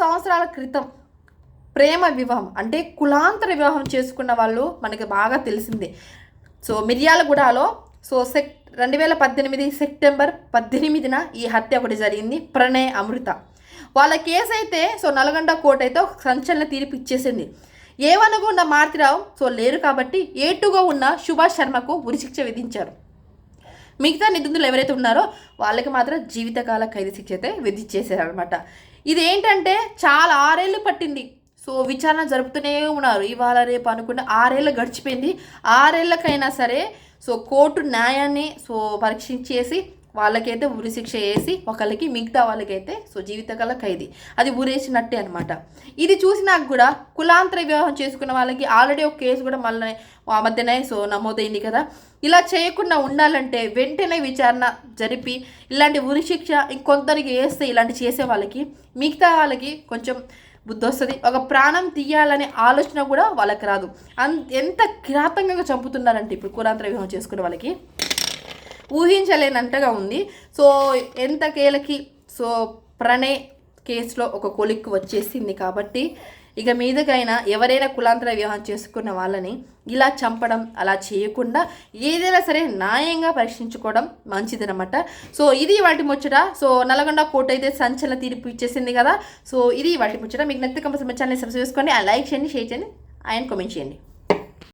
సంవత్సరాల క్రితం ప్రేమ వివాహం అంటే కులాంతర వివాహం చేసుకున్న వాళ్ళు మనకి బాగా తెలిసిందే. సో మిర్యాలగూడలో సో సెక్ రెండు వేల పద్దెనిమిది సెప్టెంబర్ పద్దెనిమిదిన ఈ హత్య ఒకటి జరిగింది ప్రణయ్ అమృత. వాళ్ళ కేసు అయితే సో నల్గొండ కోర్టు అయితే ఒక సంచలన తీర్పు ఇచ్చేసింది. ఏవనగా ఉన్న మారుతిరావు సో లేరు కాబట్టి ఏటుగా ఉన్న సుభాష్ శర్మకు ఉరిశిక్ష విధించారు. మిగతా నిందితులు ఎవరైతే ఉన్నారో వాళ్ళకి మాత్రం జీవితకాల ఖైదు శిక్ష అయితే విధించేశారనమాట ఇది ఏంటంటే చాలా ఆరేళ్ళు పట్టింది. సో విచారణ జరుపుతూనే ఉన్నారు. ఇవాళ రేపు అనుకుంటే ఆరేళ్ళు గడిచిపోయింది. ఆరేళ్ళకైనా సరే సో కోర్టు న్యాయాన్ని సో పరీక్షించేసి వాళ్ళకైతే ఉరిశిక్ష వేసి ఒకళ్ళకి మిగతా వాళ్ళకైతే సో జీవితకాల ఖైదీ. అది ఉరేసినట్టే అనమాట ఇది చూసినాక కూడా కులాంతర వివాహం చేసుకున్న వాళ్ళకి ఆల్రెడీ ఒక కేసు కూడా మళ్ళీ ఆ మధ్యనే సో నమోదైంది కదా. ఇలా చేయకుండా ఉండాలంటే వెంటనే విచారణ జరిపి ఇలాంటి ఉరిశిక్ష ఇంకొందరికి వేస్తే ఇలాంటి చేసే వాళ్ళకి మిగతా వాళ్ళకి కొంచెం బుద్ధి వస్తుంది. ఒక ప్రాణం తీయాలనే ఆలోచన కూడా వాళ్ళకి రాదు. అంత ఎంత కిరాతంగా చంపుతున్నారంటే ఇప్పుడు కులాంతర వివాహం చేసుకునే వాళ్ళకి. ఊహించలేనంతగా ఉంది. సో ఎంత కేలకి? సో ప్రణయ్ కేసులో ఒక కొలిక్ వచ్చేసింది కాబట్టి ఇక మీదకైనా ఎవరైనా కులాంతర వివాహం చేసుకున్న వాళ్ళని ఇలా చంపడం అలా చేయకుండా ఏదైనా సరే న్యాయంగా పరీక్షించుకోవడం మంచిదనమాట సో ఇది వాటి ముచ్చట. సో నల్గొండ కోర్టు అయితే సంచలన తీర్పు ఇచ్చేసింది కదా. సో ఇది వాటి ముచ్చట. మీకు నచ్చితే కంపల్సరీ ఛానల్ సబ్స్క్రైబ్ చేసుకోండి. ఆ లైక్ చేయండి షేర్ చేయండి ఆయన కామెంట్ చేయండి.